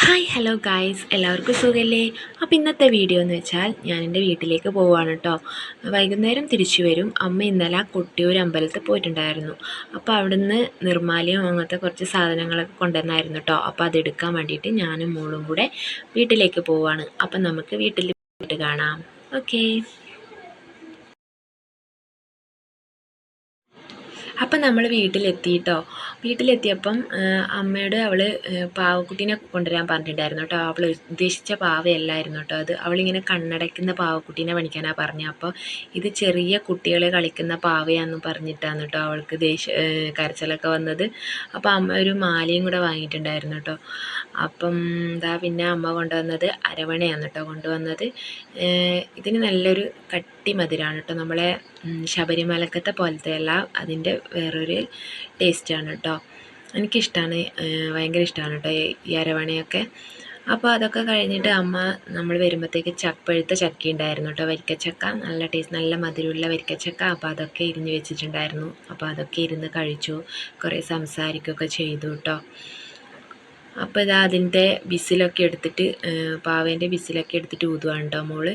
Hi hello guys എല്ലാവർക്കും സുഖമല്ലേ അപ്പോൾ ഇന്നത്തെ വീഡിയോ എന്ന് വെച്ചാൽ ഞാൻ എന്റെ വീട്ടിലേക്ക് പോവുകയാണ് കേട്ടോ വൈകുന്നേരം തിരിച്ചു വരും. അമ്മ ഇന്നലെ കൊട്ടിയൂർ അമ്പലത്തിൽ പോയിട്ടുണ്ടായിരുന്നു. അപ്പോൾ അവിടുന്ന് നിർമ്മാല്യം അങ്ങനത്തെ കുറച്ച് സാധനങ്ങളൊക്കെ കൊണ്ടുവന്നായിരുന്നു കേട്ടോ അപ്പോൾ അതെടുക്കാൻ വേണ്ടിയിട്ട് ഞാനും മോളും കൂടെ വീട്ടിലേക്ക് പോവുകയാണ് അപ്പം നമുക്ക് വീട്ടിൽ പോയിട്ട് കാണാം. ഓക്കേ അപ്പം നമ്മൾ വീട്ടിലെത്തിയിട്ടോ വീട്ടിലെത്തിയപ്പം അമ്മയോട് അവൾ പാവക്കുട്ടീനെ കൊണ്ടുവരാൻ പറഞ്ഞിട്ടുണ്ടായിരുന്നു കേട്ടോ. അവൾ ഉദ്ദേശിച്ച പാവയല്ലായിരുന്നു കേട്ടോ അത്. അവളിങ്ങനെ കണ്ണടയ്ക്കുന്ന പാവക്കുട്ടീനെ പണിക്കാനാണ് പറഞ്ഞത് അപ്പോൾ ഇത് ചെറിയ കുട്ടികളെ കളിക്കുന്ന പാവയാണെന്ന് പറഞ്ഞിട്ടാണ് കേട്ടോ അവൾക്ക് ദേഷ്യ കരച്ചിലൊക്കെ വന്നത്. അപ്പോൾ അമ്മ ഒരു മാലയും കൂടെ വാങ്ങിയിട്ടുണ്ടായിരുന്നു കേട്ടോ. അപ്പം എന്താ പിന്നെ അമ്മ കൊണ്ടുവന്നത് അരവണയാണ് കേട്ടോ കൊണ്ടുവന്നത്. ഇതിന് നല്ലൊരു കട്ടി മധുരമാണ് കേട്ടോ. നമ്മളെ ശബരിമലക്കത്തെ പോലത്തെ അല്ല അതിന്റെ വേറൊരു ടേസ്റ്റാണ് കേട്ടോ. എനിക്കിഷ്ടമാണ് ഭയങ്കര ഇഷ്ടമാണ് കേട്ടോ ഈ അരവണയൊക്കെ. അപ്പോൾ അതൊക്കെ കഴിഞ്ഞിട്ട് അമ്മ നമ്മൾ വരുമ്പോഴത്തേക്ക് ചക്ക പഴുത്ത ചക്ക ഉണ്ടായിരുന്നു കേട്ടോ. വരിക്കച്ചക്ക നല്ല ടേസ്റ്റ് നല്ല മധുരമുള്ള വരിക്കച്ചക്ക. അപ്പോൾ അതൊക്കെ ഇരിഞ്ഞ് വെച്ചിട്ടുണ്ടായിരുന്നു. അപ്പോൾ അതൊക്കെ ഇരുന്ന് കഴിച്ചു കുറേ സംസാരിക്കുകയൊക്കെ ചെയ്തു കേട്ടോ. അപ്പോൾ ഇതാ അതിന്റെ ബിസിലൊക്കെ എടുത്തിട്ട് പാവേന്റെ ബിസിലൊക്കെ എടുത്തിട്ട് ഊതുവാണ് കേട്ടോ മോൾ.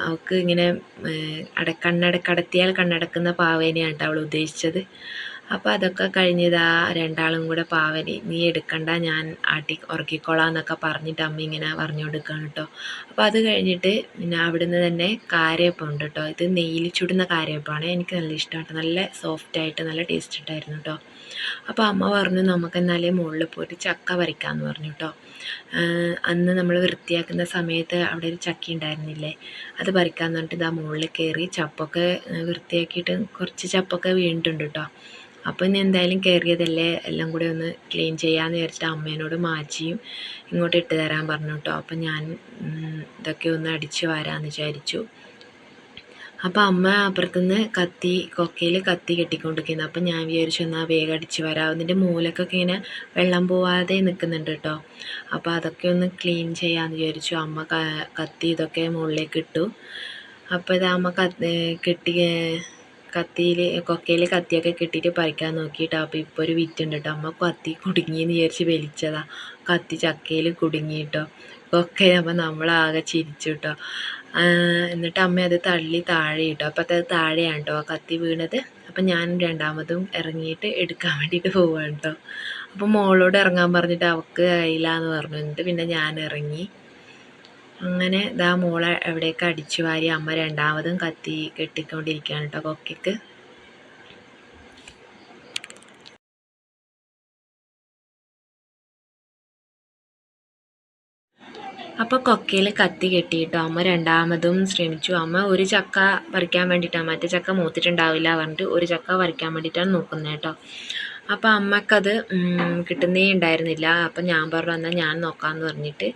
അവൾക്ക് ഇങ്ങനെ അട കണ്ണട കടത്തിയാൽ കണ്ണടക്കുന്ന പാവേനെയാണ് കേട്ടോ അവൾ ഉദ്ദേശിച്ചത്. അപ്പോൾ അതൊക്കെ കഴിഞ്ഞതാ രണ്ടാളും കൂടെ പാവനെ നീ എടുക്കണ്ട ഞാൻ ആട്ടി ഉറക്കിക്കോളാം എന്നൊക്കെ പറഞ്ഞിട്ട് അമ്മ ഇങ്ങനെ പറഞ്ഞു കൊടുക്കുകയാണ് കേട്ടോ അപ്പോൾ അത് കഴിഞ്ഞിട്ട് പിന്നെ അവിടുന്ന് തന്നെ കാരയപ്പം ഉണ്ട് കേട്ടോ ഇത് നെയ്യിൽ ചുടുന്ന കാരയപ്പമാണ് എനിക്ക് നല്ല ഇഷ്ടമാണ് നല്ല സോഫ്റ്റ് ആയിട്ട് നല്ല ടേസ്റ്റ് ഉണ്ടായിരുന്നു കേട്ടോ അപ്പോൾ അമ്മ പറഞ്ഞു നമുക്ക് എന്നാലേ മുകളിൽ പോയിട്ട് ചക്ക പറിക്കാമെന്ന് പറഞ്ഞു കേട്ടോ അന്ന് നമ്മൾ വൃത്തിയാക്കുന്ന സമയത്ത് അവിടെ ഒരു ചക്കി ഉണ്ടായിരുന്നില്ലേ? അത് പറിക്കാമെന്ന് പറഞ്ഞിട്ട് ഇതാ മുകളിൽ കയറി ചപ്പൊക്കെ വൃത്തിയാക്കിയിട്ട് കുറച്ച് ചപ്പൊക്കെ വീണിട്ടുണ്ട് കേട്ടോ അപ്പോൾ ഇനി എന്തായാലും കയറിയതല്ലേ? എല്ലാം കൂടെ ഒന്ന് ക്ലീൻ ചെയ്യാമെന്ന് വിചാരിച്ചിട്ട് അമ്മേനോട് മാച്ചിയും ഇങ്ങോട്ട് ഇട്ട് തരാൻ പറഞ്ഞു കേട്ടോ അപ്പം ഞാൻ ഇതൊക്കെ ഒന്ന് അടിച്ച് വരാമെന്ന് വിചാരിച്ചു. അപ്പോൾ അമ്മ അപ്പുറത്തുനിന്ന് കത്തി കൊക്കയിൽ കത്തി കെട്ടിക്കൊണ്ടിരിക്കുന്നത് അപ്പം ഞാൻ വിചാരിച്ചു എന്നാൽ വേഗം അടിച്ച് വരാം. അതിന്റെ മൂലക്കൊക്കെ ഇങ്ങനെ വെള്ളം പോവാതെ നിൽക്കുന്നുണ്ട് കേട്ടോ അപ്പോൾ അതൊക്കെ ഒന്ന് ക്ലീൻ ചെയ്യാമെന്ന് വിചാരിച്ചു. അമ്മ കത്തി ഇതൊക്കെ മുകളിലേക്ക് ഇട്ടു. അപ്പോൾ ഇത് അമ്മ കെട്ടി കത്തിയിൽ കൊക്കയിൽ കത്തിയൊക്കെ കെട്ടിയിട്ട് പറിക്കാൻ നോക്കിയിട്ട് അപ്പോൾ ഇപ്പോൾ ഒരു വിറ്റുണ്ട് കേട്ടോ അമ്മ കത്തി കുടുങ്ങിയെന്ന് വിചാരിച്ച് വലിച്ചതാണ് കത്തി ചക്കയിൽ കുടുങ്ങിയിട്ടോ അപ്പോൾ നമ്മളാകെ ചിരിച്ചു കേട്ടോ എന്നിട്ട് അമ്മ അത് തള്ളി താഴെ ഇട്ടു. അപ്പോൾ അത് താഴെയാണ് കേട്ടോ കത്തി വീണത്. അപ്പം ഞാൻ രണ്ടാമതും ഇറങ്ങിയിട്ട് എടുക്കാൻ വേണ്ടിയിട്ട് പോവാണ് കേട്ടോ അപ്പോൾ മോളോട് ഇറങ്ങാൻ പറഞ്ഞിട്ട് അവൾക്ക് കഴിയില്ല എന്ന് പറഞ്ഞു. എന്നിട്ട് പിന്നെ ഞാൻ ഇറങ്ങി. അങ്ങനെ ദാ മോളെ എവിടെയൊക്കെ അടിച്ചു വാരി അമ്മ രണ്ടാമതും കത്തി കെട്ടിക്കൊണ്ടിരിക്കുകയാണ് കേട്ടോ കൊക്കയ്ക്ക് അപ്പോൾ കൊക്കയിൽ കത്തി കെട്ടിയിട്ടോ. അമ്മ രണ്ടാമതും ശ്രമിച്ചു. അമ്മ ഒരു ചക്ക പറിക്കാൻ വേണ്ടിയിട്ടാണ് മറ്റേ ചക്ക മൂത്തിട്ടുണ്ടാവില്ല പറഞ്ഞിട്ട് ഒരു ചക്ക പറിക്കാൻ വേണ്ടിയിട്ടാണ് നോക്കുന്നത് കേട്ടോ അപ്പോൾ അമ്മക്കത് കിട്ടുന്നേ ഉണ്ടായിരുന്നില്ല. അപ്പം ഞാൻ പറഞ്ഞു എന്നാൽ ഞാൻ നോക്കാമെന്ന് പറഞ്ഞിട്ട്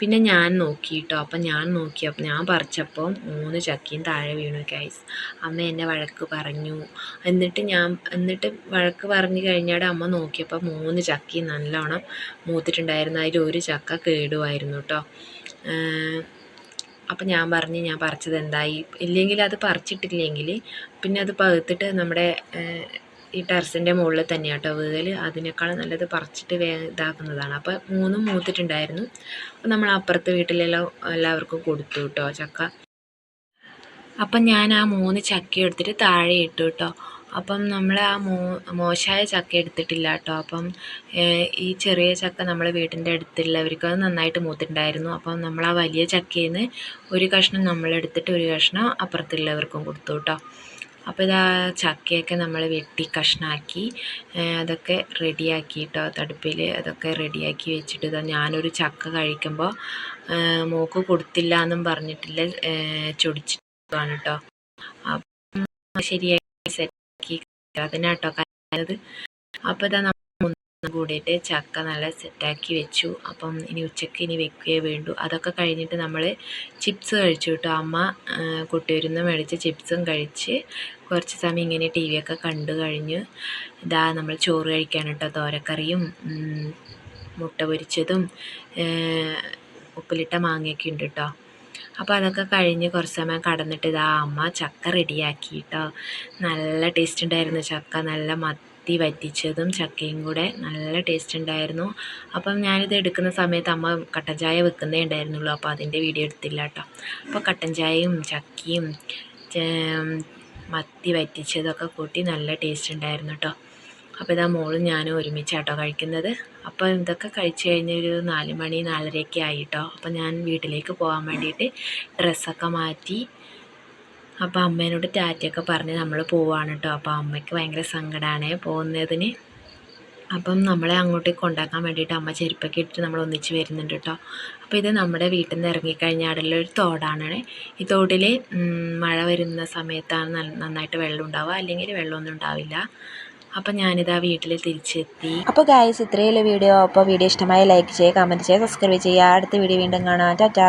പിന്നെ ഞാൻ നോക്കി കേട്ടോ അപ്പം ഞാൻ നോക്കിയപ്പോൾ ഞാൻ പറിച്ചപ്പോൾ മൂന്ന് ചക്കിയും താഴെ വീണു ഗൈസ് അമ്മ എന്നെ വഴക്ക് പറഞ്ഞു. എന്നിട്ട് ഞാൻ എന്നിട്ട് വഴക്ക് പറഞ്ഞു കഴിഞ്ഞാൽ അമ്മ നോക്കിയപ്പോൾ മൂന്ന് ചക്കി നല്ലോണം മൂത്തിട്ടുണ്ടായിരുന്നു. അതിൽ ഒരു ചക്ക കേടുമായിരുന്നു കേട്ടോ അപ്പം ഞാൻ പറഞ്ഞ് ഞാൻ പറിച്ചത് എന്തായി? ഇല്ലെങ്കിൽ അത് പറിച്ചിട്ടില്ലെങ്കിൽ പിന്നെ അത് പകുത്തിട്ട് നമ്മുടെ ഈ ടെറസിന്റെ മുകളിൽ തന്നെയാണ് കേട്ടോ വീതൽ അതിനേക്കാളും നല്ലത് പറിച്ചിട്ട് വേ ഇതാക്കുന്നതാണ്. അപ്പോൾ മൂന്നും മൂത്തിട്ടുണ്ടായിരുന്നു. അപ്പോൾ നമ്മൾ അപ്പുറത്തെ വീട്ടിലെല്ലാം എല്ലാവർക്കും കൊടുത്തു കേട്ടോ ചക്ക. അപ്പം ഞാൻ ആ മൂന്ന് ചക്ക എടുത്തിട്ട് താഴെ ഇട്ടു കേട്ടോ. അപ്പം നമ്മൾ ആ മോ മോശമായ ചക്ക എടുത്തിട്ടില്ല കേട്ടോ. അപ്പം ഈ ചെറിയ ചക്ക നമ്മൾ വീട്ടിന്റെ അടുത്തുള്ളവർക്ക് അത് നന്നായിട്ട് മൂത്തിട്ടുണ്ടായിരുന്നു. അപ്പം നമ്മൾ ആ വലിയ ചക്കയിൽ നിന്ന് ഒരു കഷ്ണം നമ്മളെടുത്തിട്ട് ഒരു കഷ്ണം അപ്പുറത്തുള്ളവർക്കും കൊടുത്തു കേട്ടോ. അപ്പോൾ ഇതാ ചക്കയൊക്കെ നമ്മൾ വെട്ടി കഷ്ണാക്കി അതൊക്കെ റെഡിയാക്കി കേട്ടോ തടുപ്പിൽ അതൊക്കെ റെഡിയാക്കി വെച്ചിട്ട് ഇതാ ഞാനൊരു ചക്ക കഴിക്കുമ്പോൾ മോക്ക് കൊടുത്തില്ല എന്നും പറഞ്ഞിട്ടില്ല ചൊടിച്ചിട്ടാണ് കേട്ടോ അപ്പം ശരിയാക്കി സെറ്റാക്കി അതിനാട്ടോ കഴിഞ്ഞത് അപ്പോൾ ഇതാ കൂടിയിട്ട് ചക്ക നല്ല സെറ്റാക്കി വെച്ചു. അപ്പം ഇനി ഉച്ചയ്ക്ക് ഇനി വെക്കുകയേ വേണ്ടു. അതൊക്കെ കഴിഞ്ഞിട്ട് നമ്മൾ ചിപ്സ് കഴിച്ചു കേട്ടോ അമ്മ കുട്ടിയൊരുന്ന് മേടിച്ച് ചിപ്സും കഴിച്ച് കുറച്ച് സമയം ഇങ്ങനെ ടി വി ഒക്കെ കണ്ടു കഴിഞ്ഞ്. ഇതാ നമ്മൾ ചോറ് കഴിക്കാൻ കേട്ടോ തോരക്കറിയും മുട്ട പൊരിച്ചതും ഉപ്പിലിട്ട മാങ്ങയൊക്കെ ഉണ്ട് കേട്ടോ അപ്പോൾ അതൊക്കെ കഴിഞ്ഞ് കുറച്ച് സമയം കടന്നിട്ട് ഇതാ അമ്മ ചക്ക റെഡിയാക്കി കേട്ടോ നല്ല ടേസ്റ്റ് ഉണ്ടായിരുന്നു ചക്ക. നല്ല മ മത്തി വറ്റിച്ചതും ചക്കയും കൂടെ നല്ല ടേസ്റ്റ് ഉണ്ടായിരുന്നു. അപ്പം ഞാനിത് എടുക്കുന്ന സമയത്ത് അമ്മ കട്ടൻ ചായ വെക്കുന്നേ ഉണ്ടായിരുന്നുള്ളൂ. അപ്പോൾ അതിന്റെ വീഡിയോ എടുത്തില്ല കേട്ടോ അപ്പോൾ കട്ടൻ ചായയും ചക്കയും മത്തി വറ്റിച്ചതൊക്കെ കൂട്ടി നല്ല ടേസ്റ്റ് ഉണ്ടായിരുന്നു കേട്ടോ അപ്പോൾ ഇതാ മോളും ഞാനും ഒരുമിച്ചാട്ടോ കഴിക്കുന്നത്. അപ്പോൾ ഇതൊക്കെ കഴിച്ച് കഴിഞ്ഞൊരു നാല് മണി നാലരയൊക്കെ ആയിട്ടോ അപ്പോൾ ഞാൻ വീട്ടിലേക്ക് പോകാൻ വേണ്ടിയിട്ട് ഡ്രസ്സൊക്കെ മാറ്റി അപ്പോൾ അമ്മേനോട് ടാറ്റയൊക്കെ പറഞ്ഞ് നമ്മൾ പോവാണ് കേട്ടോ അപ്പോൾ അമ്മയ്ക്ക് ഭയങ്കര സങ്കടമാണ് പോകുന്നതിന്. അപ്പം നമ്മളെ അങ്ങോട്ടേക്ക് കൊണ്ടാക്കാൻ വേണ്ടിയിട്ട് അമ്മ ചെരുപ്പൊക്കെ ഇട്ടിട്ട് നമ്മൾ ഒന്നിച്ച് വരുന്നുണ്ട് കേട്ടോ അപ്പോൾ ഇത് നമ്മുടെ വീട്ടിൽ നിന്ന് ഇറങ്ങിക്കഴിഞ്ഞാൽ ഒരു തോടാണ്. ഈ തോട്ടിൽ മഴ വരുന്ന സമയത്താണ് നന്നായിട്ട് വെള്ളം ഉണ്ടാവുക. അല്ലെങ്കിൽ വെള്ളമൊന്നും ഉണ്ടാവില്ല. അപ്പം ഞാനിതാ വീട്ടിൽ തിരിച്ചെത്തി. അപ്പോൾ ഗായ്സ് ഇത്രയുള്ള വീഡിയോ. അപ്പോൾ വീഡിയോ ഇഷ്ടമായി ലൈക്ക് ചെയ്യുക കമന്റ് ചെയ്യുക സബ്സ്ക്രൈബ് ചെയ്യുക. അടുത്ത വീഡിയോ വീണ്ടും കാണാം. ടാറ്റാ.